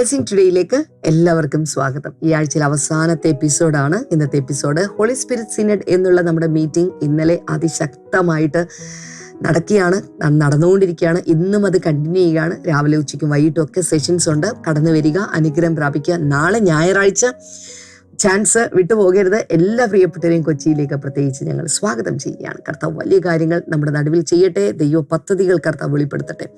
Blessing ടുഡേയിലേക്ക് എല്ലാവർക്കും സ്വാഗതം. ഈ ആഴ്ചയിലെ അവസാനത്തെ എപ്പിസോഡാണ്. ഇന്നത്തെ എപ്പിസോഡ് ഹോളി സ്പിരിറ്റ് സിനഡ് എന്നുള്ള നമ്മുടെ മീറ്റിംഗ് ഇന്നലെ അതിശക്തമായിട്ട് നടക്കുകയാണ്. നടന്നുകൊണ്ടിരിക്കുകയാണ്. ഇന്നും അത് കണ്ടിന്യൂ ചെയ്യുകയാണ്. രാവിലെ ഉച്ചയ്ക്കും വൈകിട്ടും ഒക്കെ സെഷൻസ് ഉണ്ട്. കടന്നു വരിക അനുഗ്രഹം പ്രാപിക്കുക. നാളെ ഞായറാഴ്ച ചാൻസ് വിട്ടുപോകരുത്. എല്ലാ പ്രിയപ്പെട്ടവരെയും കൊച്ചിയിലേക്ക് പ്രത്യേകിച്ച് ഞങ്ങൾ സ്വാഗതം ചെയ്യുകയാണ്. കർത്താവ് വലിയ കാര്യങ്ങൾ നമ്മുടെ നടുവിൽ ചെയ്യട്ടെ. ദൈവ പദ്ധതികൾ കർത്താവ് വെളിപ്പെടുത്തട്ടെ.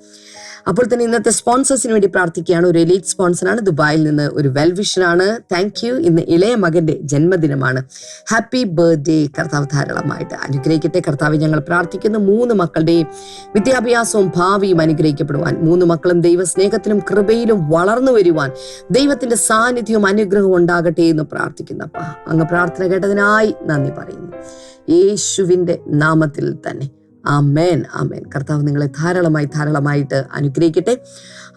അപ്പോൾ തന്നെ ഇന്നത്തെ സ്പോൺസേഴ്സിന് വേണ്ടി പ്രാർത്ഥിക്കുകയാണ്. ഒരു എലീറ്റ് സ്പോൺസറാണ് ദുബായിൽ നിന്ന് ഒരു വെൽവിഷനാണ് താങ്ക് യു ഇന്ന് ഇളയ മകന്റെ ജന്മദിനമാണ്. ഹാപ്പി ബർത്ത്ഡേ കർത്താവ് ധാരാളമായിട്ട് അനുഗ്രഹിക്കട്ടെ. കർത്താവ് ഞങ്ങൾ പ്രാർത്ഥിക്കുന്നു. മൂന്ന് മക്കളുടെയും വിദ്യാഭ്യാസവും ഭാവിയും അനുഗ്രഹിക്കപ്പെടുവാൻ. മൂന്ന് മക്കളും ദൈവസ്നേഹത്തിലും കൃപയിലും വളർന്നു വരുവാൻ. ദൈവത്തിന്റെ സാന്നിധ്യവും അനുഗ്രഹവും ഉണ്ടാകട്ടെ എന്ന് പ്രാർത്ഥിക്കുന്നു അപ്പ. അങ്ങ് പ്രാർത്ഥന കേട്ടതിനായി നന്ദി പറയുന്നു. യേശുവിന്റെ നാമത്തിൽ തന്നെ. ആമേൻ ആമേൻ. കർത്താവ് നിങ്ങളെ ധാരാളമായി ധാരാളമായിട്ട് അനുഗ്രഹിക്കട്ടെ.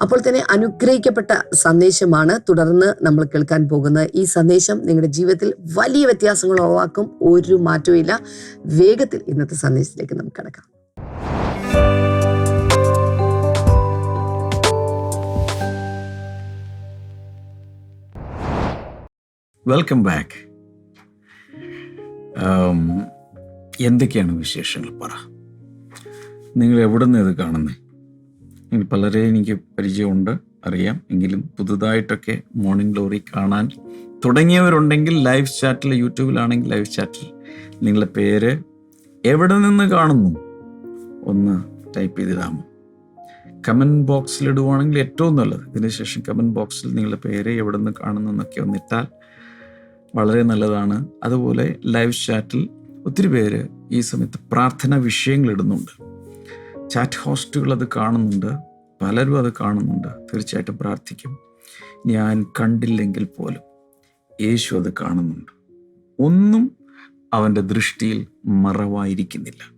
അപ്പോൾ തന്നെ അനുഗ്രഹിക്കപ്പെട്ട സന്ദേശമാണ് തുടർന്ന് നമ്മൾ കേൾക്കാൻ പോകുന്നത് ഈ സന്ദേശം. നിങ്ങളുടെ ജീവിതത്തിൽ വലിയ വ്യത്യാസങ്ങൾ ഉളവാക്കും ഒരു മാറ്റവും വേഗത്തിൽ ഇന്നത്തെ സന്ദേശത്തിലേക്ക് നമുക്ക് കിടക്കാം. വെൽക്കം ബാക്ക് എന്തൊക്കെയാണ് വിശേഷങ്ങൾ പറ. നിങ്ങൾ എവിടെ നിന്ന് ഇത് കാണുന്നത് പലരെ എനിക്ക് പരിചയമുണ്ട് അറിയാം. എങ്കിലും പുതുതായിട്ടൊക്കെ മോർണിംഗ് ഗ്ലോറി കാണാൻ തുടങ്ങിയവരുണ്ടെങ്കിൽ ലൈവ് ചാറ്റിൽ യൂട്യൂബിലാണെങ്കിൽ ലൈവ് ചാറ്റിൽ നിങ്ങളുടെ പേര് എവിടെ നിന്ന് കാണുന്നു? ഒന്ന് ടൈപ്പ് ചെയ്തിടാമോ? കമന്റ് ബോക്സിൽ ഇടുവാണെങ്കിൽ ഏറ്റവും നല്ലത്. ഇതിനുശേഷം കമന്റ് ബോക്സിൽ നിങ്ങളുടെ പേര് എവിടെ നിന്ന് കാണുന്നു എന്നൊക്കെ ഒന്നിട്ടാൽ വളരെ നല്ലതാണ്. അതുപോലെ ലൈവ് ചാറ്റിൽ ഒത്തിരി പേര് ഈ സമയത്ത് പ്രാർത്ഥന വിഷയങ്ങൾ ഇടുന്നുണ്ട്. ചാറ്റ് ഹോസ്റ്റുകൾ അത് കാണുന്നുണ്ട് പലരും അത് കാണുന്നുണ്ട്. തീർച്ചയായിട്ടും പ്രാർത്ഥിക്കും. ഞാൻ കണ്ടില്ലെങ്കിൽ പോലും യേശു അത് കാണുന്നുണ്ട്. ഒന്നും അവന്റെ ദൃഷ്ടിയിൽ മറവായിരിക്കുന്നില്ല.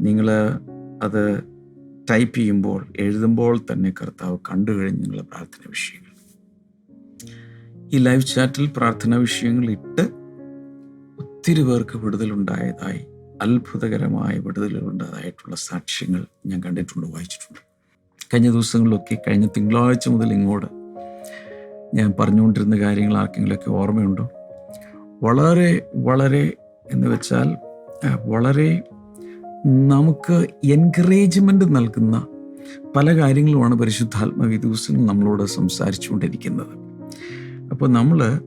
നിങ്ങൾ അത് ടൈപ്പ് ചെയ്യുമ്പോൾ എഴുതുമ്പോൾ തന്നെ കർത്താവ് കണ്ടു കഴിഞ്ഞ് നിങ്ങളുടെ പ്രാർത്ഥന വിഷയങ്ങൾ. ഈ ലൈവ് ചാറ്റിൽ പ്രാർത്ഥനാ വിഷയങ്ങൾ ഇട്ട് ഒത്തിരി പേർക്ക് വിടുതലുണ്ടായതായി അത്ഭുതകരമായ വിടുതലുകളുണ്ടായിട്ടുള്ള സാക്ഷ്യങ്ങൾ ഞാൻ കണ്ടിട്ടുണ്ട് വായിച്ചിട്ടുണ്ട്. കഴിഞ്ഞ ദിവസങ്ങളിലൊക്കെ കഴിഞ്ഞ തിങ്കളാഴ്ച മുതൽ ഇങ്ങോട്ട് ഞാൻ പറഞ്ഞുകൊണ്ടിരുന്ന കാര്യങ്ങൾ ആർക്കെങ്കിലുമൊക്കെ ഓർമ്മയുണ്ടോ? വളരെ വളരെ എന്ന് വെച്ചാൽ വളരെ നമുക്ക് എൻകറേജ്മെന്റ് നൽകുന്ന പല കാര്യങ്ങളുമാണ് പരിശുദ്ധാത്മ ഈ ദിവസങ്ങൾ നമ്മളോട് സംസാരിച്ചുകൊണ്ടിരിക്കുന്നത്. അപ്പോൾ നമ്മൾ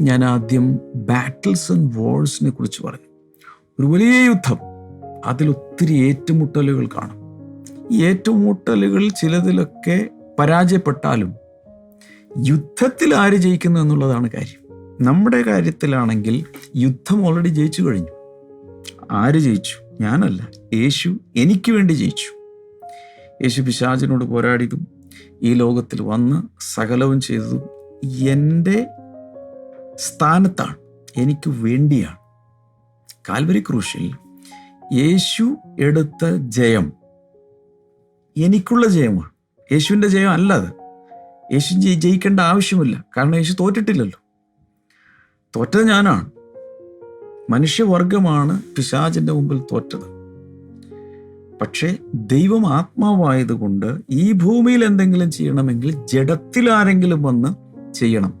ഞാൻ ആദ്യം ബാറ്റിൽസ് ആൻഡ് വേൾഡ്സിനെ കുറിച്ച് പറഞ്ഞു. ഒരു വലിയ യുദ്ധം. അതിൽ ഒത്തിരി ഏറ്റുമുട്ടലുകൾ കാണും. ഈ ഏറ്റുമുട്ടലുകൾ ചിലതിലൊക്കെ പരാജയപ്പെട്ടാലും യുദ്ധത്തിൽ ആര് ജയിക്കുന്നു എന്നുള്ളതാണ് കാര്യം. നമ്മുടെ കാര്യത്തിലാണെങ്കിൽ യുദ്ധം ഓൾറെഡി ജയിച്ചു കഴിഞ്ഞു. ആര് ജയിച്ചു? ഞാനല്ല. യേശു എനിക്ക് വേണ്ടി ജയിച്ചു. യേശു പിശാചിനോട് പോരാടിയതും ഈ ലോകത്തിൽ വന്ന് സകലവും ചെയ്തതും എന്റെ സ്ഥാനത്താണ്. എനിക്ക് വേണ്ടിയാണ്. കാൽവരി ക്രൂശിൽ യേശു എടുത്ത ജയം എനിക്കുള്ള ജയമാണ്. യേശുവിന്റെ ജയം അല്ല അത്. യേശു ജയി- ജയിക്കേണ്ട ആവശ്യമില്ല. കാരണം യേശു തോറ്റിട്ടില്ലല്ലോ. തോറ്റത് ഞാനാണ്. മനുഷ്യവർഗമാണ് പിശാചിന്റെ മുമ്പിൽ തോറ്റത്. പക്ഷേ ദൈവം ആത്മാവായതുകൊണ്ട് ഈ ഭൂമിയിൽ എന്തെങ്കിലും ചെയ്യണമെങ്കിൽ ജഡത്തിൽ ആരെങ്കിലും വന്ന് ചെയ്യണം.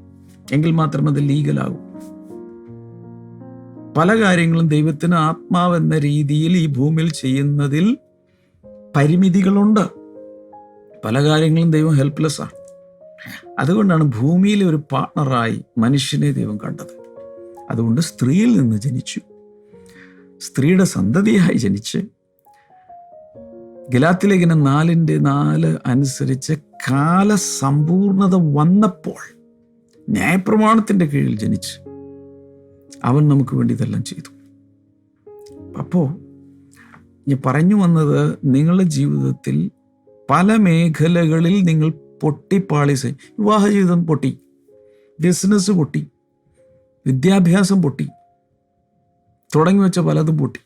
എങ്കിൽ മാത്രമേ അത് ലീഗലാകൂ. പല കാര്യങ്ങളും ദൈവത്തിന് ആത്മാവെന്ന രീതിയിൽ ഈ ഭൂമിയിൽ ചെയ്യുന്നതിൽ പരിമിതികളുണ്ട്. പല കാര്യങ്ങളും ദൈവം ഹെൽപ്ലെസ് ആണ്. അതുകൊണ്ടാണ് ഭൂമിയിലെ ഒരു പാർട്ണറായി മനുഷ്യനെ ദൈവം കണ്ടത്. അതുകൊണ്ട് സ്ത്രീയിൽ നിന്ന് ജനിച്ചു. സ്ത്രീയുടെ സന്തതിയായി ജനിച്ച്. ഗലാത്തിലേഖനം നാലിന്റെ നാല് അനുസരിച്ച് കാലസമ്പൂർണത വന്നപ്പോൾ ന്യായപ്രമാണത്തിന്റെ കീഴിൽ ജനിച്ച്. അവൻ നമുക്ക് വേണ്ടി ഇതെല്ലാം ചെയ്തു. അപ്പോൾ ഞാൻ പറഞ്ഞു വന്നത് നിങ്ങളുടെ ജീവിതത്തിൽ പല മേഖലകളിൽ നിങ്ങൾ പൊട്ടിപ്പാളിസ് വിവാഹ ജീവിതം പൊട്ടി ബിസിനസ് പൊട്ടി വിദ്യാഭ്യാസം പൊട്ടി തുടങ്ങി വെച്ച പലതും പൊട്ടി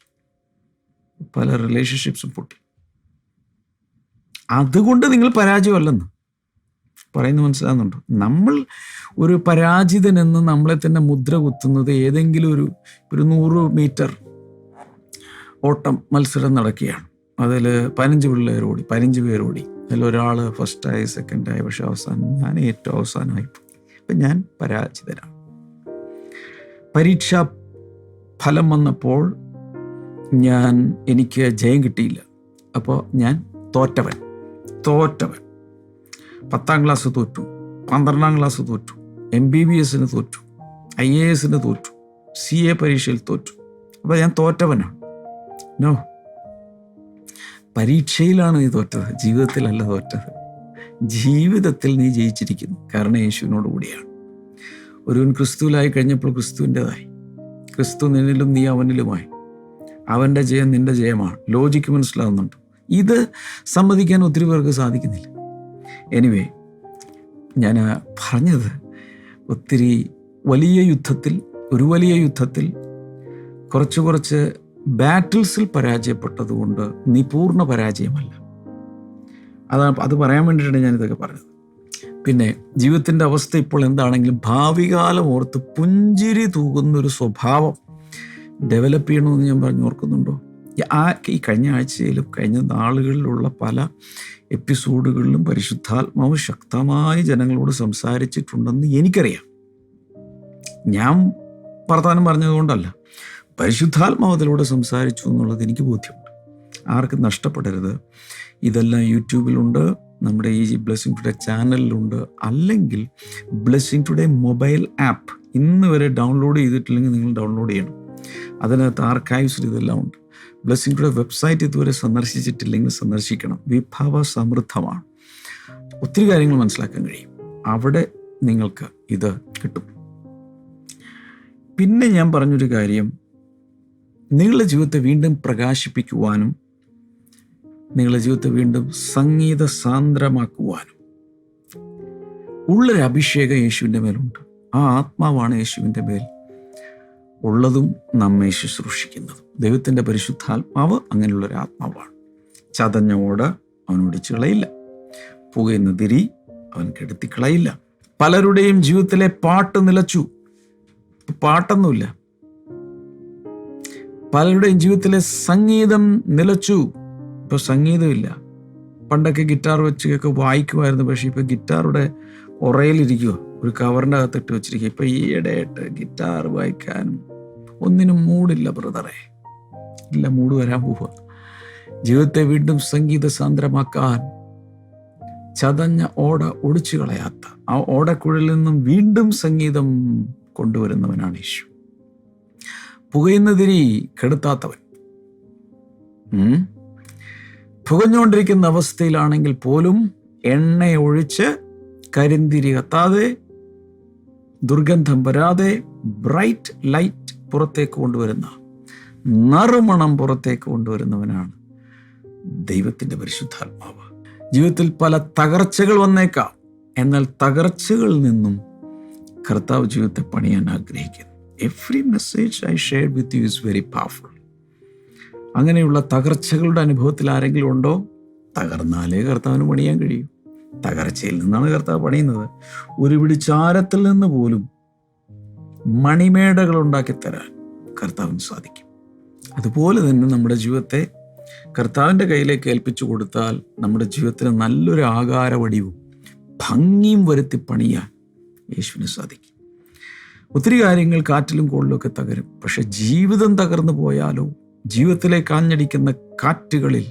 പല റിലേഷൻഷിപ്സും പൊട്ടി. അതുകൊണ്ട് നിങ്ങൾ പരാജയമല്ലെന്ന്. പറയുന്നത് മനസ്സിലാകുന്നുണ്ടോ നമ്മൾ ഒരു പരാജിതനെന്ന് നമ്മളെ തന്നെ മുദ്ര കുത്തുന്നത് ഏതെങ്കിലും ഒരു ഒരു നൂറ് മീറ്റർ ഓട്ടം മത്സരം നടക്കുകയാണ്. അതിൽ പതിനഞ്ച് പിള്ളേർ ഓടി പതിനഞ്ച് പേർ ഓടി. അതിൽ ഒരാൾ ഫസ്റ്റായി സെക്കൻഡായി പക്ഷെ അവസാനം ഞാൻ ഏറ്റവും അവസാനമായി അപ്പം ഞാൻ പരാജിതനാണ്. പരീക്ഷാ ഫലം വന്നപ്പോൾ ഞാൻ എനിക്ക് ജയം കിട്ടിയില്ല. അപ്പോൾ ഞാൻ തോറ്റവൻ തോറ്റവൻ. പത്താം ക്ലാസ് തോറ്റു പന്ത്രണ്ടാം ക്ലാസ് തോറ്റു എം ബി ബി എസിന് തോറ്റു ഐ എ എസിന് തോറ്റു സി എ പരീക്ഷയിൽ തോറ്റു. അപ്പോൾ ഞാൻ തോറ്റവനാണ് നോ പരീക്ഷയിലാണ് നീ തോറ്റത് ജീവിതത്തിലല്ല തോറ്റത്. ജീവിതത്തിൽ നീ ജയിച്ചിരിക്കുന്നു. കാരണം യേശുവിനോട് കൂടിയാണ്. ഒരുവൻ ക്രിസ്തുവിലായി കഴിഞ്ഞപ്പോൾ ക്രിസ്തുവിന്റെതായി. ക്രിസ്തു നിന്നിലും നീ അവനിലുമായി. അവന്റെ ജയം നിന്റെ ജയമാണ്. ലോജിക്ക് മനസ്സിലാകുന്നുണ്ട് ഇത് സമ്മതിക്കാൻ ഒത്തിരി പേർക്ക് സാധിക്കുന്നില്ല. എനിവേ ഞാൻ പറഞ്ഞത് ഒത്തിരി വലിയ യുദ്ധത്തിൽ ഒരു വലിയ യുദ്ധത്തിൽ കുറച്ച് കുറച്ച് ബാറ്റിൽസിൽ പരാജയപ്പെട്ടതുകൊണ്ട് നീ പൂർണ പരാജയമല്ല. അതാണ് അത് പറയാൻ വേണ്ടിയിട്ടാണ് ഞാനിതൊക്കെ പറഞ്ഞത്. പിന്നെ ജീവിതത്തിന്റെ അവസ്ഥ ഇപ്പോൾ എന്താണെങ്കിലും ഭാവികാലം ഓർത്ത് പുഞ്ചിരി തൂകുന്നൊരു സ്വഭാവം ഡെവലപ്പ് ചെയ്യണമെന്ന് ഞാൻ പറഞ്ഞു ഓർക്കുന്നുണ്ടോ? ആ ഈ കഴിഞ്ഞ ആഴ്ചയിലും കഴിഞ്ഞ നാളുകളിലുള്ള പല എപ്പിസോഡുകളിലും പരിശുദ്ധാത്മാവ് ശക്തമായി ജനങ്ങളോട് സംസാരിച്ചിട്ടുണ്ടെന്ന് എനിക്കറിയാം. ഞാൻ വർത്തമാനം പറഞ്ഞതുകൊണ്ടല്ല പരിശുദ്ധാത്മാവ് അതിലൂടെ സംസാരിച്ചു എന്നുള്ളത് എനിക്ക് ബോധ്യമുണ്ട്. ആർക്കും നഷ്ടപ്പെടരുത്. ഇതെല്ലാം യൂട്യൂബിലുണ്ട് നമ്മുടെ ഈ ബ്ലെസ്സിങ് ടുഡേ ചാനലിലുണ്ട്. അല്ലെങ്കിൽ ബ്ലെസ്സിങ് ടുഡേ മൊബൈൽ ആപ്പ് ഇന്ന് വരെ ഡൗൺലോഡ് ചെയ്തിട്ടില്ലെങ്കിൽ നിങ്ങൾ ഡൗൺലോഡ് ചെയ്യണം. അതിനകത്ത് ആർക്കൈവ്സിൽ ഇതെല്ലാം ഉണ്ട്. ബ്ലെസ്സിങ് വെബ്സൈറ്റ് ഇതുവരെ സന്ദർശിച്ചിട്ടില്ലെങ്കിൽ സന്ദർശിക്കണം. വിഭവ സമൃദ്ധമാണ് ഒത്തിരി കാര്യങ്ങൾ മനസ്സിലാക്കാൻ കഴിയും. അവിടെ നിങ്ങൾക്ക് ഇത് കിട്ടും. പിന്നെ ഞാൻ പറഞ്ഞൊരു കാര്യം. നിങ്ങളുടെ ജീവിതത്തെ വീണ്ടും പ്രകാശിപ്പിക്കുവാനും നിങ്ങളുടെ ജീവിതത്തെ വീണ്ടും സംഗീത സാന്ദ്രമാക്കുവാനും ഉള്ളൊരു അഭിഷേകം യേശുവിന്റെ മേലുണ്ട്. ആ ആത്മാവാണ് യേശുവിന്റെ മേൽ. ഉള്ളതും നമ്മെ ശുശ്രൂഷിക്കുന്നതും. ദൈവത്തിന്റെ പരിശുദ്ധാത്മാവ് അങ്ങനെയുള്ള ഒരു ആത്മാവാണ്. ചതഞ്ഞ ഓട് അവൻ ഒടിച്ചു കളയില്ല പുകയുന്ന തിരി അവൻ കെടുത്തി കളയില്ല പലരുടെയും ജീവിതത്തിലെ പാട്ട് നിലച്ചു. പാട്ടൊന്നുമില്ല. പലരുടെയും ജീവിതത്തിലെ സംഗീതം നിലച്ചു. ഇപ്പൊ സംഗീതമില്ല. പണ്ടൊക്കെ ഗിറ്റാർ വെച്ചൊക്കെ വായിക്കുമായിരുന്നു പക്ഷെ ഇപ്പൊ ഗിറ്റാറുടെ ഉറയിലിരിക്കുക ഒരു കവറിന്റെ അകത്ത് ഇട്ട് വെച്ചിരിക്കുക ഇപ്പം ഈയിടെയായിട്ട് ഗിറ്റാർ വായിക്കാനും ഒന്നിനും മൂടില്ല ബ്രദറെ ഇല്ല മൂട് വരാൻ പോവുക ജീവിതത്തെ വീണ്ടും സംഗീത സാന്ദ്രമാക്കാൻ ചതഞ്ഞ ഓട ഒടിച്ചു കളയാത്ത ആ ഓടക്കുഴലിൽ നിന്നും വീണ്ടും സംഗീതം കൊണ്ടുവരുന്നവനാണ് യേശു. പുകയുന്നതിരി കെടുത്താത്തവൻ. പുകഞ്ഞുകൊണ്ടിരിക്കുന്ന അവസ്ഥയിലാണെങ്കിൽ പോലും എണ്ണ ഒഴിച്ച് കരിന്തിരി കത്താതെ ദുർഗന്ധം വരാതെ ബ്രൈറ്റ് ലൈറ്റ് പുറത്തേക്ക് കൊണ്ടുവരുന്ന നറുമണം പുറത്തേക്ക് കൊണ്ടുവരുന്നവനാണ് ദൈവത്തിന്റെ പരിശുദ്ധാത്മാവ്. ജീവിതത്തിൽ പല തകർച്ചകൾ വന്നേക്കാം. എന്നാൽ തകർച്ചകളിൽ നിന്നും കർത്താവ് ജീവിതത്തെ പണിയാൻ ആഗ്രഹിക്കുന്നു. Every message I share with you is very powerful അങ്ങനെയുള്ള തകർച്ചകളുടെ അനുഭവത്തിൽ ആരെങ്കിലും ഉണ്ടോ? തകർന്നാലേ കർത്താവിന് പണിയാൻ കഴിയൂ. തകർച്ചയിൽ നിന്നാണ് കർത്താവ് പണിയുന്നത്. ഒരു പിടിച്ചാരത്തിൽ നിന്ന് പോലും മണിമേടകൾ ഉണ്ടാക്കി തരാൻ കർത്താവിന് സാധിക്കും. അതുപോലെ തന്നെ നമ്മുടെ ജീവിതത്തെ കർത്താവിന്റെ കയ്യിലേക്ക് ഏൽപ്പിച്ചു കൊടുത്താൽ നമ്മുടെ ജീവിതത്തിന് നല്ലൊരു ആകാരവടിവും ഭംഗിയും വരുത്തി പണിയാൻ യേശുവിന് സാധിക്കും. ഒത്തിരി കാര്യങ്ങൾ കാറ്റിലും കോളിലൊക്കെ തകരും. പക്ഷെ ജീവിതം തകർന്നു പോയാലോ ജീവിതത്തിലേക്ക് കാഞ്ഞടിക്കുന്ന കാറ്റുകളിൽ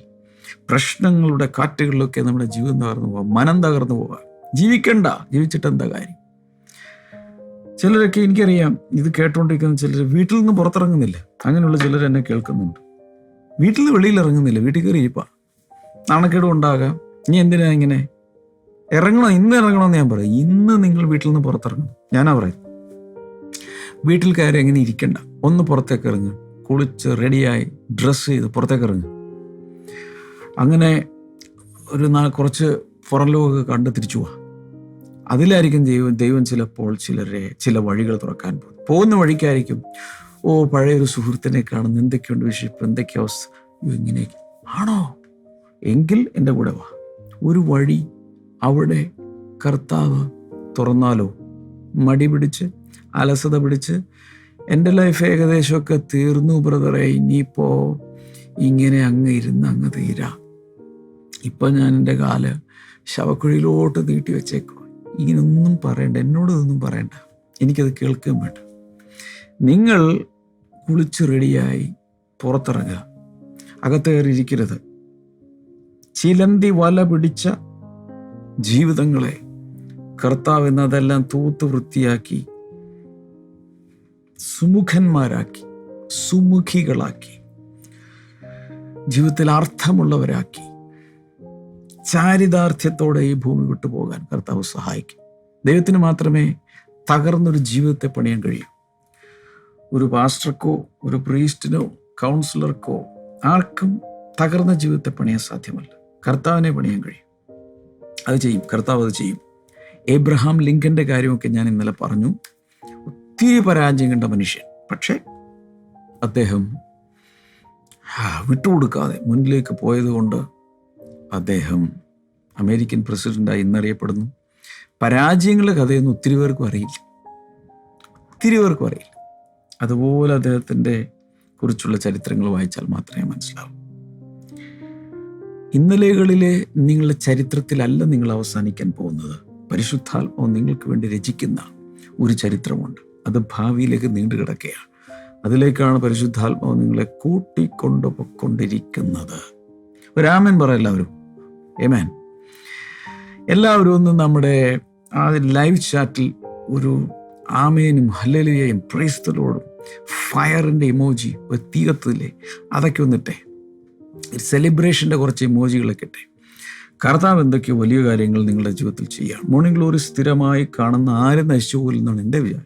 പ്രശ്നങ്ങളുടെ കാറ്റുകളിലൊക്കെ നമ്മുടെ ജീവിതം തകർന്നു പോകാം മനം തകർന്നു പോകാം ജീവിക്കണ്ട. ജീവിച്ചിട്ട് എന്താ കാര്യം? ചിലരൊക്കെ എനിക്കറിയാം ഇത് കേട്ടുകൊണ്ടിരിക്കുന്ന ചിലർ വീട്ടിൽ നിന്ന് പുറത്തിറങ്ങുന്നില്ല. അങ്ങനെയുള്ള ചിലർ എന്നെ കേൾക്കുന്നുണ്ട്. വീട്ടിൽ നിന്ന് വെളിയിൽ ഇറങ്ങുന്നില്ല. വീട്ടിൽ കയറി ഇരിപ്പാ. നാണക്കേടും ഉണ്ടാകാം. ഇനി എന്തിനാ ഇങ്ങനെ? ഇറങ്ങണം? ഇന്ന് ഇറങ്ങണമെന്ന് ഞാൻ പറയും. ഇന്ന് നിങ്ങൾ വീട്ടിൽ നിന്ന് പുറത്തിറങ്ങണം. ഞാനാ പറയും വീട്ടിൽ കയറി എങ്ങനെ ഇരിക്കണ്ട. ഒന്ന് പുറത്തേക്ക് ഇറങ്ങുക കുളിച്ച് റെഡിയായി ഡ്രസ്സ് ചെയ്ത് പുറത്തേക്ക് ഇറങ്ങുക അങ്ങനെ ഒരു നാ കുറച്ച് പുറം ലോകമൊക്കെ കണ്ട് തിരിച്ചു പോവാം അതിലായിരിക്കും ദൈവം ദൈവം ചിലപ്പോൾ ചിലരെ ചില വഴികൾ തുറക്കാൻ പോകും പോകുന്ന വഴിക്കായിരിക്കും ഓ പഴയൊരു സുഹൃത്തിനെ കാണുന്നു. എന്തൊക്കെയുണ്ട് വിഷയം എന്തൊക്കെ അവസ്ഥ? ഇങ്ങനെ ആണോ? എങ്കിൽ എന്റെ കൂടെ വാ. ഒരു വഴി അവിടെ കർത്താവ് തുറന്നാലോ? മടി പിടിച്ച് അലസത പിടിച്ച് എന്റെ ലൈഫ് ഏകദേശമൊക്കെ തീർന്നു ബ്രദറെ. ഇനിയിപ്പോൾ ഇങ്ങനെ അങ്ങ് ഇരുന്ന് അങ്ങ് തീരാ. ഇപ്പം ഞാൻ എന്റെ കാൽ ശവക്കുഴിയിലോട്ട് നീട്ടി വെച്ചേക്കും ഇങ്ങനൊന്നും പറയണ്ട എന്നോട് ഇതൊന്നും പറയണ്ട. എനിക്കത് കേൾക്കുകയും വേണ്ട. നിങ്ങൾ കുളിച്ച് റെഡിയായി പുറത്തിറങ്ങുക. അകത്ത് കയറിയിരിക്കരുത് ചിലന്തി വല പിടിച്ച ജീവിതങ്ങളെ കർത്താവ് എന്നതെല്ലാം തൂത്ത് വൃത്തിയാക്കി സുമുഖന്മാരാക്കി സുമുഖികളാക്കി ജീവിതത്തിൽ അർത്ഥമുള്ളവരാക്കി ചാരിതാർത്ഥ്യത്തോടെ ഈ ഭൂമി വിട്ടു പോകാൻ കർത്താവ് സഹായിക്കും. ദൈവത്തിന് മാത്രമേ തകർന്നൊരു ജീവിതത്തെ പണിയാൻ കഴിയൂ. ഒരു പാസ്റ്റർക്കോ ഒരു പ്രീസ്റ്റിനോ കൗൺസിലർക്കോ ആർക്കും തകർന്ന ജീവിതത്തെ പണിയാൻ സാധ്യമല്ല. കർത്താവിനെ പണിയാൻ കഴിയും. അത് ചെയ്യും. കർത്താവ് അത് ചെയ്യും. ഏബ്രഹാം ലിങ്കന്റെ കാര്യമൊക്കെ ഞാൻ ഇന്നലെ പറഞ്ഞു. ഒത്തിരി പരാജയം കണ്ട മനുഷ്യൻ. പക്ഷേ അദ്ദേഹം വിട്ടുകൊടുക്കാതെ മുന്നിലേക്ക് പോയതുകൊണ്ട് അദ്ദേഹം അമേരിക്കൻ പ്രസിഡന്റായി ഇന്നറിയപ്പെടുന്നു. പരാജയങ്ങളുടെ കഥയൊന്നും ഒത്തിരി പേർക്കും അറിയില്ല. ഒത്തിരി പേർക്കും അറിയില്ല. അതുപോലെ അദ്ദേഹത്തിന്റെ കുറിച്ചുള്ള ചരിത്രങ്ങൾ വായിച്ചാൽ മാത്രമേ മനസ്സിലാവൂ. ഇന്നലെകളിലെ നിങ്ങളുടെ ചരിത്രത്തിലല്ല നിങ്ങൾ അവസാനിക്കാൻ പോകുന്നത്. പരിശുദ്ധാത്മാവ് നിങ്ങൾക്ക് വേണ്ടി രചിക്കുന്ന ഒരു ചരിത്രമുണ്ട്. അത് ഭാവിയിലേക്ക് നീണ്ടു കിടക്കുകയാണ്. അതിലേക്കാണ് പരിശുദ്ധാത്മാവ് നിങ്ങളെ കൂട്ടിക്കൊണ്ടു പൊക്കൊണ്ടിരിക്കുന്നത്. പറ എല്ലാവരും. ഏമാൻ എല്ലാവരും ഒന്ന് നമ്മുടെ ആ ലൈവ് ചാറ്റിൽ ഒരു ആമേനും ഹല്ലലിയെയും പ്രൈസ്തലോടും ഫയറിന്റെ ഇമോജി ഒരു തീ കത്തില്ലേ അതൊക്കെ ഒന്നിട്ടെ. ഒരു സെലിബ്രേഷന്റെ കുറച്ച് ഇമോജികളൊക്കെ ഇട്ടെ. കർത്താവ് എന്തൊക്കെയോ വലിയ കാര്യങ്ങൾ നിങ്ങളുടെ ജീവിതത്തിൽ ചെയ്യാം. മോർണിംഗ് ഗ്ലോറി സ്ഥിരമായി കാണുന്ന ആരും നശിച്ചു പോലെന്നാണ് എന്റെ വിചാരം.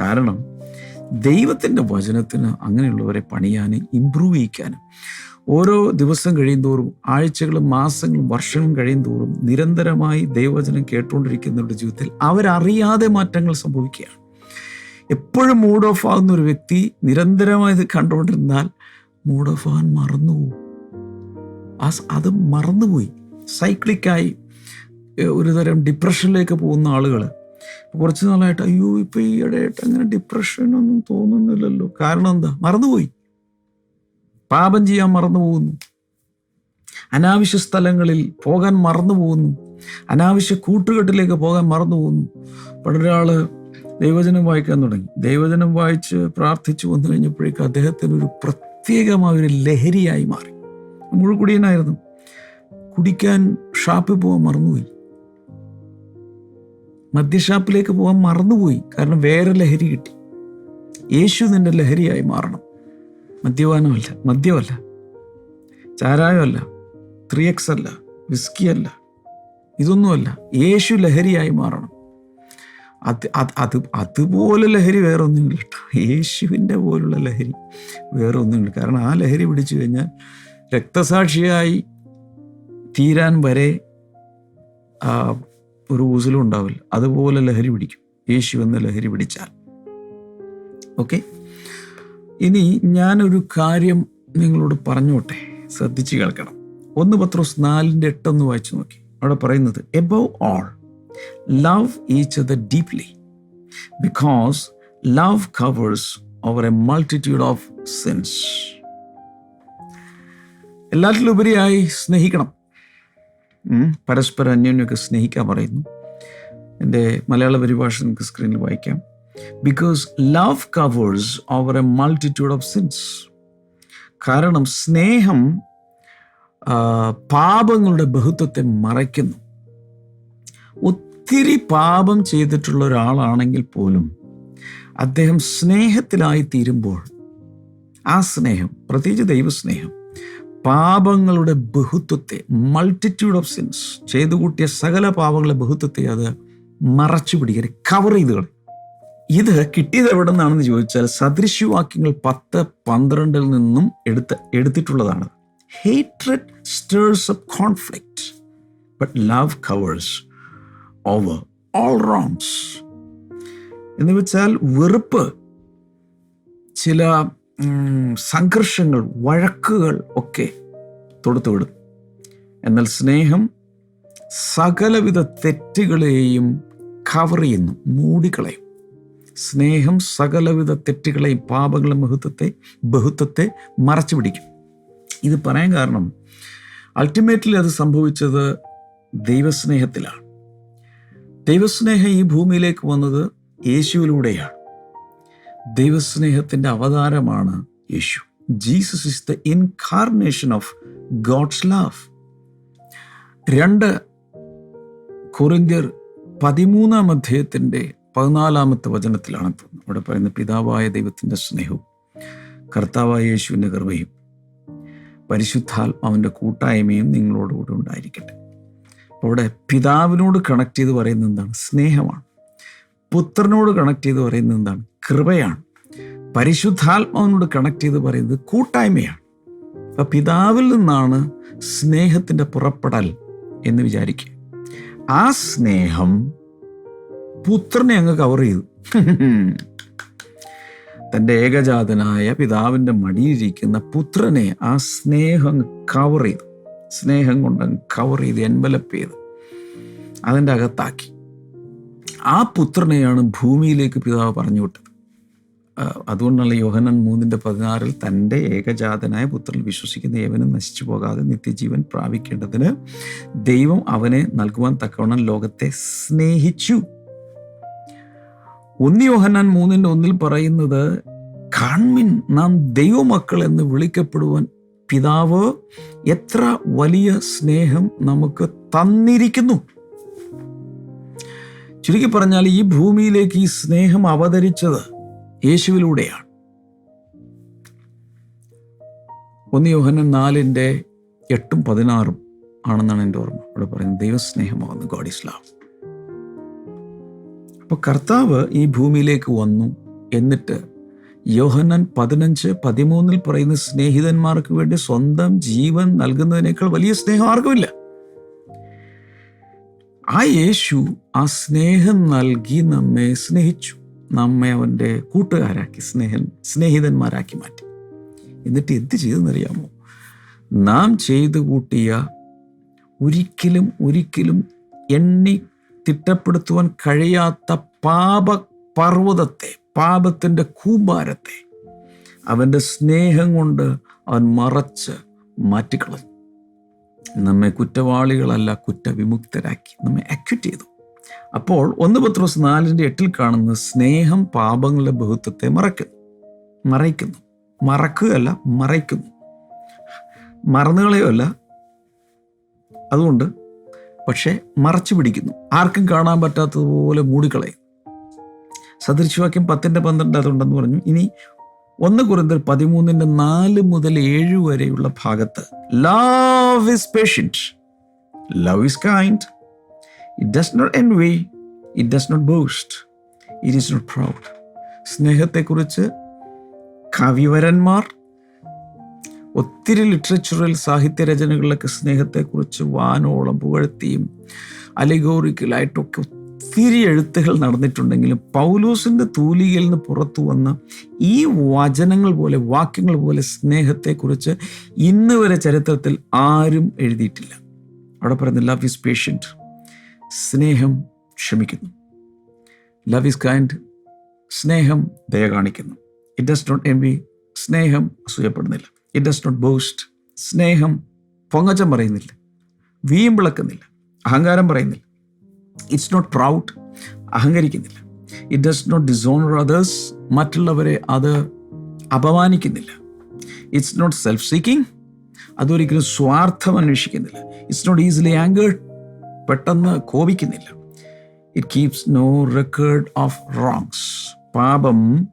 കാരണം ദൈവത്തിന്റെ വചനത്തിന് അങ്ങനെയുള്ളവരെ പണിയാനും ഇമ്പ്രൂവ് ചെയ്യിക്കാനും. ഓരോ ദിവസം കഴിയുന്തോറും ആഴ്ചകളും മാസങ്ങളും വർഷങ്ങളും കഴിയുന്തോറും നിരന്തരമായി ദൈവവചനം കേട്ടുകൊണ്ടിരിക്കുന്നവരുടെ ജീവിതത്തിൽ അവരറിയാതെ മാറ്റങ്ങൾ സംഭവിക്കുകയാണ്. എപ്പോഴും മൂഡ് ഓഫ് ആകുന്ന ഒരു വ്യക്തി നിരന്തരമായി ഇത് കണ്ടുകൊണ്ടിരുന്നാൽ മൂഡ് ഓഫ് ആകാൻ മറന്നുപോകും. ആ അത് മറന്നുപോയി. സൈക്ലിക്കായി ഏഹ്, ഒരു തരം ഡിപ്രഷനിലേക്ക് പോകുന്ന ആളുകൾ കുറച്ച് നാളായിട്ട് അയ്യോ ഇപ്പൊ ഈ ഇടയായിട്ട് അങ്ങനെ ഡിപ്രഷനൊന്നും തോന്നുന്നില്ലല്ലോ. കാരണം എന്താ? മറന്നുപോയി. പാപം ചെയ്യാൻ മറന്നു പോകുന്നു അനാവശ്യ സ്ഥലങ്ങളിൽ പോകാൻ മറന്നു പോകുന്നു അനാവശ്യ കൂട്ടുകെട്ടിലേക്ക് പോകാൻ മറന്നു പോകുന്നു പണ്ടൊരാൾ ദൈവജനം വായിക്കാൻ തുടങ്ങി. ദൈവജനം വായിച്ച് പ്രാർത്ഥിച്ചു വന്നു കഴിഞ്ഞപ്പോഴേക്കും അദ്ദേഹത്തിന് ഒരു പ്രത്യേകമായ ഒരു ലഹരിയായി മാറി. മുഴുകുടിയനായിരുന്നു കുടിക്കാൻ ഷാപ്പിൽ പോകാൻ മറന്നുപോയി. മദ്യഷാപ്പിലേക്ക് പോകാൻ മറന്നുപോയി. കാരണം വേറെ ലഹരി കിട്ടി. യേശു നിന്റെ ലഹരിയായി മാറണം. മദ്യപാനമല്ല മദ്യമല്ല. ചാരായമല്ല ത്രീ എക്സ് അല്ല വിസ്കി അല്ല ഇതൊന്നുമല്ല. യേശു ലഹരിയായി മാറണം. അത് അത് അത് അതുപോലെ ലഹരി വേറെ ഒന്നുമില്ല യേശുവിന്റെ പോലുള്ള ലഹരി വേറെ ഒന്നുമില്ല കാരണം ആ ലഹരി പിടിച്ചു കഴിഞ്ഞാൽ രക്തസാക്ഷിയായി തീരാൻ വരെ ഒരു ഊസലും ഉണ്ടാവില്ല. അതുപോലെ ലഹരി പിടിക്കും. യേശു എന്ന ലഹരി പിടിച്ചാൽ. ഓക്കെ ഇനി ഞാനൊരു കാര്യം നിങ്ങളോട് പറഞ്ഞോട്ടെ? ശ്രദ്ധിച്ച് കേൾക്കണം. ഒന്ന് പത്രോസ് നാലിന്റെ എട്ടൊന്ന് വായിച്ചു നോക്കി. അവിടെ പറയുന്നത് above all love each other deeply because love covers over a multitude of sins എല്ലാറ്റിലുപരിയായി സ്നേഹിക്കണം. പരസ്പരം അന്യോന്യമൊക്കെ സ്നേഹിക്കാൻ പറയുന്നു. എന്റെ മലയാള പരിഭാഷ നിങ്ങൾക്ക് സ്ക്രീനിൽ വായിക്കാം. Because love covers over a multitude of sins കാരണം സ്നേഹം പാപങ്ങളുടെ ബഹുത്വത്തെ മറയ്ക്കുന്നു. ഒത്തിരി പാപം ചെയ്തിട്ടുള്ള ഒരാളാണെങ്കിൽ പോലും അദ്ദേഹം സ്നേഹത്തിലായി തീരുമ്പോൾ ആ സ്നേഹം പ്രത്യേകിച്ച് ദൈവസ്നേഹം പാപങ്ങളുടെ ബഹുത്വത്തെ മൾട്ടിറ്റ്യൂഡ് ഓഫ് സിൻസ് ചെയ്തു കൂട്ടിയ സകല പാപങ്ങളുടെ ബഹുത്വത്തെ അത് മറച്ചു പിടിക്കുക കവർ ചെയ്ത് കളയും. ഇത് കിട്ടിയത് എവിടെ നിന്നാണെന്ന് ചോദിച്ചാൽ സദൃശ്യവാക്യങ്ങൾ പത്ത് പന്ത്രണ്ടിൽ നിന്നും എടുത്ത് എടുത്തിട്ടുള്ളതാണ്. Hatred stirs up conflict but love covers over all wrongs എന്ന് വെച്ചാൽ വെറുപ്പ് ചില സംഘർഷങ്ങൾ വഴക്കുകൾ ഒക്കെ തൊടുത്തുവിടും എന്നാൽ സ്നേഹം സകലവിധ തെറ്റുകളെയും കവർ ചെയ്യുന്നു മൂടികളെയും സ്നേഹം സകലവിധ തെറ്റുകളെയും പാപങ്ങളെ മഹത്വത്തെ ബഹുത്വത്തെ മറച്ചു പിടിക്കും. ഇത് പറയാൻ കാരണം അൾട്ടിമേറ്റ്ലി അത് സംഭവിച്ചത് ദൈവസ്നേഹത്തിലാണ്. ദൈവസ്നേഹം ഈ ഭൂമിയിലേക്ക് വന്നത് യേശുവിലൂടെയാണ്. ദൈവസ്നേഹത്തിന്റെ അവതാരമാണ് യേശു. Jesus is the incarnation of God's love രണ്ട് കൊറിന്ത്യർ പതിമൂന്നാം അധ്യായത്തിന്റെ പതിനാലാമത്തെ വചനത്തിലാണ് അവിടെ പറയുന്ന പിതാവായ ദൈവത്തിന്റെ സ്നേഹവും കർത്താവായ യേശുവിന്റെ കൃപയും പരിശുദ്ധാത്മാവിന്റെ കൂട്ടായ്മയും നിങ്ങളോടുകൂടെ ഉണ്ടായിരിക്കട്ടെ. അവിടെ പിതാവിനോട് കണക്ട് ചെയ്ത് പറയുന്നത് എന്താണ്? സ്നേഹമാണ്. പുത്രനോട് കണക്ട് ചെയ്ത് പറയുന്നത് എന്താണ്? കൃപയാണ്. പരിശുദ്ധാത്മാവിനോട് കണക്ട് ചെയ്ത് പറയുന്നത് കൂട്ടായ്മയാണ്. അപ്പം പിതാവിൽ നിന്നാണ് സ്നേഹത്തിന്റെ പുറപ്പെടൽ എന്ന് വിചാരിക്കുക. ആ സ്നേഹം പുത്രനെ അങ്ങ് കവർ ചെയ്തു. തന്റെ ഏകജാതനായ പിതാവിന്റെ മടിയിലിരിക്കുന്ന പുത്രനെ ആ സ്നേഹം കവർ ചെയ്തു. സ്നേഹം കൊണ്ട് കവർ ചെയ്ത് എൻവലപ്പ് ചെയ്ത്. അതിന്റെ അകത്താക്കി. ആ പുത്രനെയാണ് ഭൂമിയിലേക്ക് പിതാവ് പറഞ്ഞു വിട്ടത്. അതുകൊണ്ടാണ് യോഹനൻ മൂന്നിന്റെ പതിനാറിൽ തന്റെ ഏകജാതനായ പുത്രൻ വിശ്വസിക്കുന്ന ഏവനും നശിച്ചു പോകാതെ നിത്യജീവൻ പ്രാപിക്കേണ്ടതിന് ദൈവം അവനെ നൽകുവാൻ തക്കവണ്ണം ലോകത്തെ സ്നേഹിച്ചു. ഒന്ന് യോഹനാൻ മൂന്നിന്റെ ഒന്നിൽ പറയുന്നത് കാൺമിൻ നാം ദൈവമക്കൾ എന്ന് വിളിക്കപ്പെടുവാൻ പിതാവ് എത്ര വലിയ സ്നേഹം നമുക്ക് തന്നിരിക്കുന്നു. ചുരുക്കി പറഞ്ഞാൽ ഈ ഭൂമിയിലേക്ക് ഈ സ്നേഹം അവതരിച്ചത് യേശുവിലൂടെയാണ്. ഒന്ന് യോഹനൻ നാലിന്റെ എട്ടും പതിനാറും ആണെന്നാണ് എന്റെ ഓർമ്മ. അവിടെ പറയുന്നത് ദൈവസ്നേഹമാകുന്നു ഗോഡ് ഇസ് ലവ് അപ്പോൾ കർത്താവ് ഈ ഭൂമിയിലേക്ക് വന്നു എന്നിട്ട് യോഹനൻ പതിനഞ്ച് പതിമൂന്നിൽ പറയുന്ന സ്നേഹിതന്മാർക്ക് വേണ്ടി സ്വന്തം ജീവൻ നൽകുന്നതിനേക്കാൾ വലിയ സ്നേഹം ആർക്കുമില്ല ആ യേശു ആ സ്നേഹം നൽകി നമ്മെ സ്നേഹിച്ചു. നമ്മെ അവന്റെ കൂട്ടുകാരാക്കി സ്നേഹൻ സ്നേഹിതന്മാരാക്കി മാറ്റി. എന്നിട്ട് എന്ത് ചെയ്തെന്നറിയാമോ? നാം ചെയ്തു കൂട്ടിയ ഒരിക്കലും ഒരിക്കലും എണ്ണി തിട്ടപ്പെടുത്തുവാൻ കഴിയാത്ത പാപ പർവതത്തെ പാപത്തിന്റെ കൂമ്പാരത്തെ അവന്റെ സ്നേഹം കൊണ്ട് അവൻ മറച്ച് മാറ്റിക്കളഞ്ഞു. നമ്മെ കുറ്റവാളികളല്ല കുറ്റവിമുക്തരാക്കി നമ്മെ അക്യുറ്റ് ചെയ്തു. അപ്പോൾ ഒന്ന് പത്രോസ് നാലിന്റെ എട്ടിൽ കാണുന്ന സ്നേഹം പാപങ്ങളുടെ ബഹുത്വത്തെ മറയ്ക്കുന്നു മറയ്ക്കുന്നു. മറക്കുകയല്ല മറയ്ക്കുന്നു. മറന്നുകളയുമല്ല. അതുകൊണ്ട് പക്ഷേ മറച്ചു പിടിക്കുന്നു. ആർക്കും കാണാൻ പറ്റാത്തതുപോലെ മൂടിക്കളയും. സദൃശവാക്യം പത്തിന്റെ പന്ത്രണ്ട് അതുണ്ടെന്ന് പറഞ്ഞു. ഇനി ഒന്ന് കുറിന്തൽ പതിമൂന്നിന്റെ നാല് മുതൽ ഏഴ് വരെയുള്ള ഭാഗത്ത്. Love is patient love is kind it does not envy it does not boast it is not proud സ്നേഹത്തെക്കുറിച്ച് കവിവരന്മാർ ഒത്തിരി ലിറ്ററേച്ചറിൽ സാഹിത്യരചനകളിലൊക്കെ സ്നേഹത്തെക്കുറിച്ച് വാനോളം പുകഴ്ത്തിയും അലിഗോറിക്കലായിട്ടൊക്കെ ഒത്തിരി എഴുത്തുകൾ നടന്നിട്ടുണ്ടെങ്കിലും പൗലൂസിന്റെ തൂലികയിൽ നിന്ന് പുറത്തു വന്ന ഈ വചനങ്ങൾ പോലെ വാക്യങ്ങൾ പോലെ സ്നേഹത്തെക്കുറിച്ച് ഇന്ന് വരെ ചരിത്രത്തിൽ ആരും എഴുതിയിട്ടില്ല. അവിടെ പറയുന്നത് ലവ് ഇസ് പേഷ്യന്റ് സ്നേഹം ക്ഷമിക്കുന്നു. ലവ് ഈസ് കൈൻഡ് സ്നേഹം ദയ കാണിക്കുന്നു. It does not envy സ്നേഹം അസൂയപ്പെടുന്നില്ല. ഇറ്റ് ഡസ് നോട്ട് ബോസ്റ്റ് സ്നേഹം പൊങ്ങച്ചം പറയുന്നില്ല. വീം വിളക്കുന്നില്ല അഹങ്കാരം പറയുന്നില്ല. It's not proud അഹങ്കരിക്കുന്നില്ല. It does not dishonour others മറ്റുള്ളവരെ അത് അപമാനിക്കുന്നില്ല. ഇറ്റ്സ് നോട്ട് സെൽഫ് സീക്കിംഗ് അതൊരിക്കലും സ്വാർത്ഥം അന്വേഷിക്കുന്നില്ല. ഇറ്റ്സ് നോട്ട് ഈസിലി ആങ്കേർഡ് പെട്ടെന്ന് കോപിക്കുന്നില്ല. It keeps no record of wrongs പാപം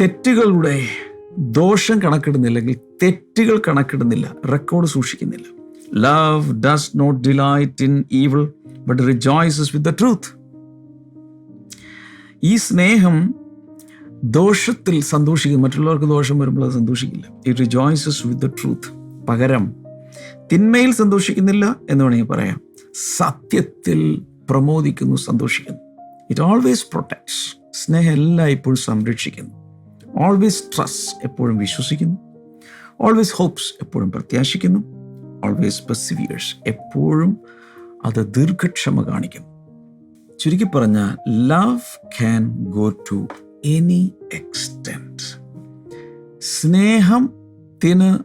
തെറ്റുകളുടെ ദോഷം കണക്കിടുന്നില്ലെങ്കിൽ തെറ്റുകൾ കണക്കിടുന്നില്ല record സൂക്ഷിക്കുന്നില്ല. Love does not delight in evil but rejoices with the truth ഈ സ്നേഹം ദോഷത്തിൽ സന്തോഷിക്കും മറ്റുള്ളവർക്ക് ദോഷം വരുമ്പോൾ അത് സന്തോഷിക്കില്ല. It rejoices with the truth പകരം തിന്മയിൽ സന്തോഷിക്കുന്നില്ല എന്ന് വേണമെങ്കിൽ പറയാം. സത്യത്തിൽ പ്രമോദിക്കുന്നു സന്തോഷിക്കുന്നു. ഇറ്റ് ഓൾവേസ് പ്രൊട്ടക്ട്സ് സ്നേഹം എല്ലാം ഇപ്പോഴും സംരക്ഷിക്കുന്നു. ഓൾവേസ് ട്രസ്റ്റ് എപ്പോഴും വിശ്വസിക്കുന്നു. ഓൾവേസ് ഹോപ്സ് എപ്പോഴും പ്രത്യാശിക്കുന്നു. ഓൾവേസ് പെസിവിയേഴ്സ് എപ്പോഴും അത് ദീർഘക്ഷമ കാണിക്കുന്നു. ചുരുക്കി പറഞ്ഞാൽ love can go to any extent സ്നേഹത്തിന്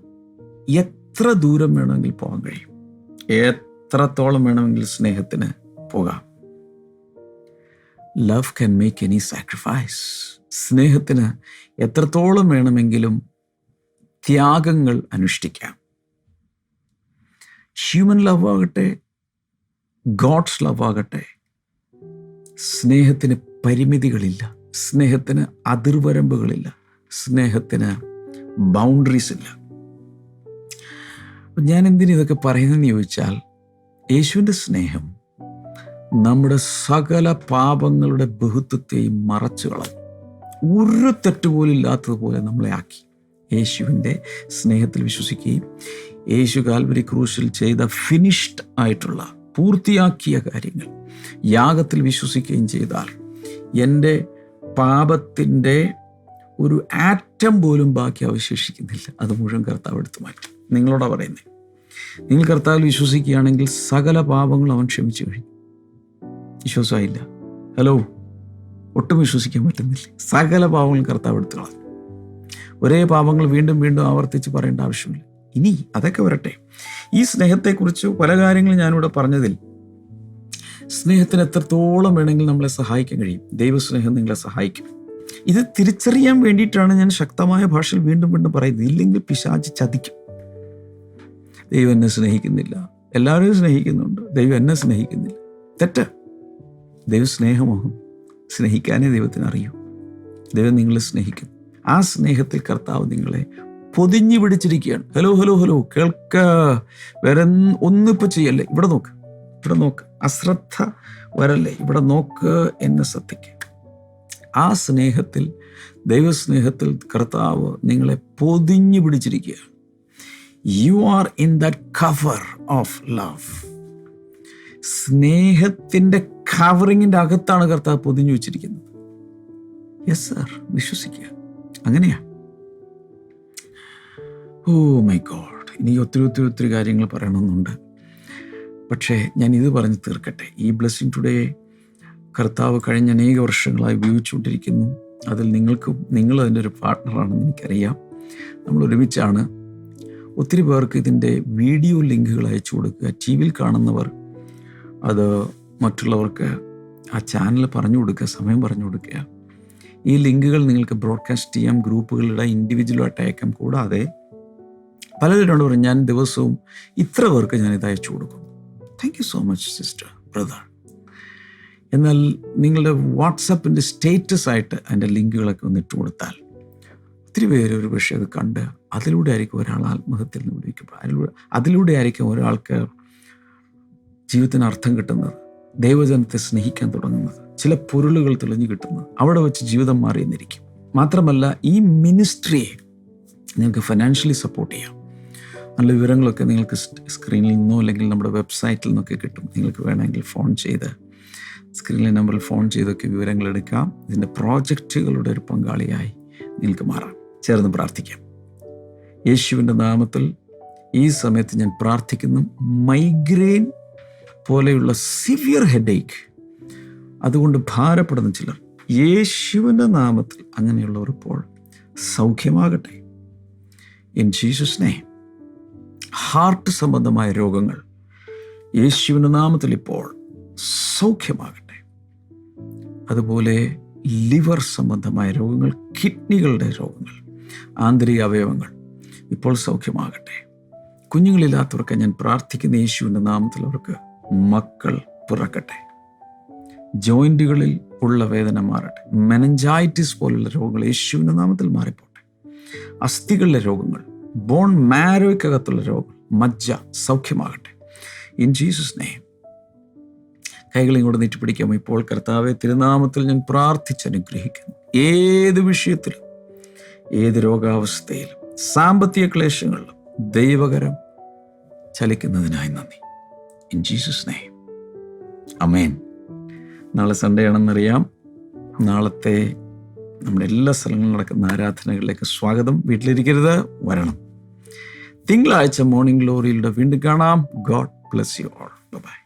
എത്ര ദൂരം വേണമെങ്കിൽ പോകാൻ കഴിയും? എത്രത്തോളം വേണമെങ്കിൽ സ്നേഹത്തിന് പോകാം? Love can make any sacrifice സ്നേഹത്തിന് എത്രത്തോളം വേണമെങ്കിലും ത്യാഗങ്ങൾ അനുഷ്ഠിക്കാം. ഹ്യൂമൻ ലവ് ആകട്ടെ ഗോഡ്സ് ലവ് ആകട്ടെ സ്നേഹത്തിന് പരിമിതികളില്ല സ്നേഹത്തിന് അതിർവരമ്പുകളില്ല സ്നേഹത്തിന് ബൗണ്ടറീസ് ഇല്ല. ഞാൻ എന്തിനു ഇതൊക്കെ പറയുന്നതെന്ന് ചോദിച്ചാൽ യേശുവിന്റെ സ്നേഹം നമ്മുടെ സകല പാപങ്ങളുടെ ബഹുത്വത്തെയും മറച്ചു കളഞ്ഞു. ഒരു തെറ്റുപോലും ഇല്ലാത്തതുപോലെ നമ്മളെ ആക്കി. യേശുവിന്റെ സ്നേഹത്തിൽ വിശ്വസിക്കുകയും യേശു കാൽവരി ക്രൂശിൽ ചെയ്ത ഫിനിഷ്ഡ് ആയിട്ടുള്ള പൂർത്തിയാക്കിയ കാര്യങ്ങൾ യാഗത്തിൽ വിശ്വസിക്കുകയും ചെയ്താൽ എന്റെ പാപത്തിന്റെ ഒരു ആറ്റം പോലും ബാക്കി അവശേഷിക്കുന്നില്ല. അത് മുഴുവൻ കർത്താവ് എടുത്തു മാറ്റും. നിങ്ങളോടാ പറയുന്നത് നിങ്ങൾ കർത്താവിൽ വിശ്വസിക്കുകയാണെങ്കിൽ സകല പാപങ്ങളും അവൻ ക്ഷമിച്ചു കഴിഞ്ഞു. വിശ്വാസമായില്ല. ഹലോ ഒട്ടും വിശ്വസിക്കാൻ പറ്റുന്നില്ല. സകല പാപങ്ങളും കർത്താവ് എടുത്തു കളഞ്ഞു. ഒരേ പാപങ്ങൾ വീണ്ടും വീണ്ടും ആവർത്തിച്ച് പറയേണ്ട ആവശ്യമില്ല. ഇനി അതൊക്കെ വരട്ടെ. ഈ സ്നേഹത്തെക്കുറിച്ച് പല കാര്യങ്ങളും ഞാനിവിടെ പറഞ്ഞതിൽ സ്നേഹത്തിന് എത്രത്തോളം വേണമെങ്കിൽ നമ്മളെ സഹായിക്കാൻ കഴിയും. ദൈവസ്നേഹം നിങ്ങളെ സഹായിക്കും. ഇത് തിരിച്ചറിയാൻ വേണ്ടിയിട്ടാണ് ഞാൻ ശക്തമായ ഭാഷയിൽ വീണ്ടും വീണ്ടും പറയുന്നത്. ഇല്ലെങ്കിൽ പിശാചി ചതിക്കും. ദൈവം എന്നെ സ്നേഹിക്കുന്നില്ല. എല്ലാവരെയും സ്നേഹിക്കുന്നുണ്ട്. ദൈവം എന്നെ സ്നേഹിക്കുന്നില്ല. തെറ്റ്. ദൈവം സ്നേഹമോഹം. സ്നേഹിക്കാനേ ദൈവത്തിന് അറിയൂ. ദൈവം നിങ്ങളെ സ്നേഹിക്കും. ആ സ്നേഹത്തിൽ കർത്താവ് നിങ്ങളെ പൊതിഞ്ഞു പിടിച്ചിരിക്കുകയാണ്. ഹലോ ഹലോ ഹലോ കേൾക്ക. വരെ ഒന്നിപ്പോൾ ചെയ്യല്ലേ? ഇവിടെ നോക്ക്. ഇവിടെ നോക്ക്. അശ്രദ്ധ വരല്ലേ? ഇവിടെ നോക്ക് എന്ന് ശ്രദ്ധിക്കുക ആ സ്നേഹത്തിൽ ദൈവസ്നേഹത്തിൽ കർത്താവ് നിങ്ങളെ പൊതിഞ്ഞു പിടിച്ചിരിക്കുകയാണ്. You are in that cover of love സ്നേഹത്തിന്റെ കവറിങ്ങിന്റെ അകത്താണ് കർത്താവ് പൊതിഞ്ഞു വെച്ചിരിക്കുന്നത്. യെസ് സർ വിശ്വസിക്കുക. അങ്ങനെയാ. ഓ മൈ ഗോഡ് ഇനി ഒത്തിരി ഒത്തിരി ഒത്തിരി കാര്യങ്ങൾ പറയണമെന്നുണ്ട്. പക്ഷേ ഞാൻ ഇത് പറഞ്ഞ് തീർക്കട്ടെ. ഈ ബ്ലെസ്സിങ് ടുഡേ കർത്താവ് കഴിഞ്ഞ അനേക വർഷങ്ങളായി ഉപയോഗിച്ചുകൊണ്ടിരിക്കുന്നു. അതിൽ നിങ്ങൾക്ക് നിങ്ങൾ അതിന്റെ ഒരു പാർട്ട്ണറാണെന്ന് എനിക്കറിയാം. നമ്മൾ ഒരുമിച്ചാണ് ഒത്തിരി പേർക്ക് ഇതിന്റെ വീഡിയോ ലിങ്കുകൾ അയച്ചു കൊടുക്കുക. ടി വിയിൽ കാണുന്നവർ അത് മറ്റുള്ളവർക്ക് ആ ചാനൽ പറഞ്ഞു കൊടുക്കുക സമയം പറഞ്ഞു കൊടുക്കുക. ഈ ലിങ്കുകൾ നിങ്ങൾക്ക് ബ്രോഡ്കാസ്റ്റ് ചെയ്യാം ഗ്രൂപ്പുകളുടെ ഇൻഡിവിജ്വലായിട്ട് അയക്കാം. കൂടാതെ പലതിനോട് പറയും ഞാൻ ദിവസവും ഇത്ര പേർക്ക് ഞാൻ ഇത് അയച്ചു കൊടുക്കും. Thank you so much sister brother എന്നാൽ നിങ്ങളുടെ വാട്സപ്പിന്റെ സ്റ്റേറ്റസ് ആയിട്ട് അതിന്റെ ലിങ്കുകളൊക്കെ ഒന്ന് ഇട്ട് കൊടുത്താൽ ഒത്തിരി പേര് ഒരു പക്ഷേ അത് കണ്ട് അതിലൂടെ ആയിരിക്കും ഒരാൾ ആത്മഹത്യയിൽ നിന്ന് വിടുവിക്കപ്പെടുക. അതിലൂടെ അതിലൂടെ ആയിരിക്കും ഒരാൾക്ക് ജീവിതത്തിന് അർത്ഥം കിട്ടുന്നത്. ദൈവജനത്തെ സ്നേഹിക്കാൻ തുടങ്ങുന്നത്. ചില പൊരുളുകൾ തെളിഞ്ഞു കിട്ടുന്നത്. അവിടെ വെച്ച് ജീവിതം മാറിയെന്നിരിക്കും. മാത്രമല്ല ഈ മിനിസ്ട്രിയെ നിങ്ങൾക്ക് ഫിനാൻഷ്യലി സപ്പോർട്ട് ചെയ്യാം. നല്ല വിവരങ്ങളൊക്കെ നിങ്ങൾക്ക് സ്ക്രീനിൽ നിന്നോ അല്ലെങ്കിൽ നമ്മുടെ വെബ്സൈറ്റിൽ നിന്നൊക്കെ കിട്ടും. നിങ്ങൾക്ക് വേണമെങ്കിൽ ഫോൺ ചെയ്ത് സ്ക്രീനിലെ നമ്പറിൽ ഫോൺ ചെയ്തൊക്കെ വിവരങ്ങൾ എടുക്കാം. ഇതിന്റെ പ്രോജക്റ്റുകളുടെ ഒരു പങ്കാളിയായി നിങ്ങൾക്ക് മാറാം. ചേർന്ന് പ്രാർത്ഥിക്കാം. യേശുവിന്റെ നാമത്തിൽ ഈ സമയത്ത് ഞാൻ പ്രാർത്ഥിക്കുന്നു. മൈഗ്രെയിൻ പോലെയുള്ള സിവിയർ ഹെഡേക്ക് അതുകൊണ്ട് ഭാരപ്പെടുന്ന ചിലർ യേശുവിന്റെ നാമത്തിൽ അങ്ങനെയുള്ളവർ ഇപ്പോൾ സൗഖ്യമാകട്ടെ. ഇൻ ജീസസ് നെയ്മ് ഹാർട്ട് സംബന്ധമായ രോഗങ്ങൾ യേശുവിന്റെ നാമത്തിൽ ഇപ്പോൾ സൗഖ്യമാകട്ടെ. അതുപോലെ ലിവർ സംബന്ധമായ രോഗങ്ങൾ കിഡ്നികളുടെ രോഗങ്ങൾ ആന്തരിക അവയവങ്ങൾ ഇപ്പോൾ സൗഖ്യമാകട്ടെ. കുഞ്ഞുങ്ങളില്ലാത്തവർക്ക് ഞാൻ പ്രാർത്ഥിക്കുന്ന യേശുവിന്റെ നാമത്തിൽ അവർക്ക് മക്കൾ പിറക്കട്ടെ. ജോയിന്റുകളിൽ ഉള്ള വേദന മാറട്ടെ. മെനഞ്ചൈറ്റിസ് പോലുള്ള രോഗങ്ങൾ യേശുവിന്റെ നാമത്തിൽ മാറിപ്പോട്ടെ. അസ്ഥികളിലെ രോഗങ്ങൾ ബോൺ മാരോയ്ക്കകത്തുള്ള രോഗങ്ങൾ മജ്ജ സൗഖ്യമാകട്ടെ. ഇൻ ജീസസ് നെയ്മ് കൈകൾ ഇങ്ങോട്ട് നീട്ടിപ്പിടിക്കാം ഇപ്പോൾ കർത്താവെ തിരുനാമത്തിൽ ഞാൻ പ്രാർത്ഥിച്ചനുഗ്രഹിക്കുന്നു ഏത് വിഷയത്തിലും ഏത് രോഗാവസ്ഥയിലും സാമ്പത്തിക ക്ലേശങ്ങളിലും ദൈവകരം ചലിക്കുന്നതിനായി നന്ദി. ഇൻ ജീസസ് നെയ്മ് അമേൻ നാളെ സൺഡേ ആണെന്നറിയാം. നാളത്തെ നമ്മുടെ എല്ലാ സ്ഥലങ്ങളിലും നടക്കുന്ന ആരാധനകളിലേക്ക് സ്വാഗതം. വീട്ടിലിരിക്കരുത് വരണം. തിങ്കളാഴ്ച മോർണിംഗ് ഗ്ലോറിയിലൂടെ വീണ്ടും കാണാം. God bless you all bye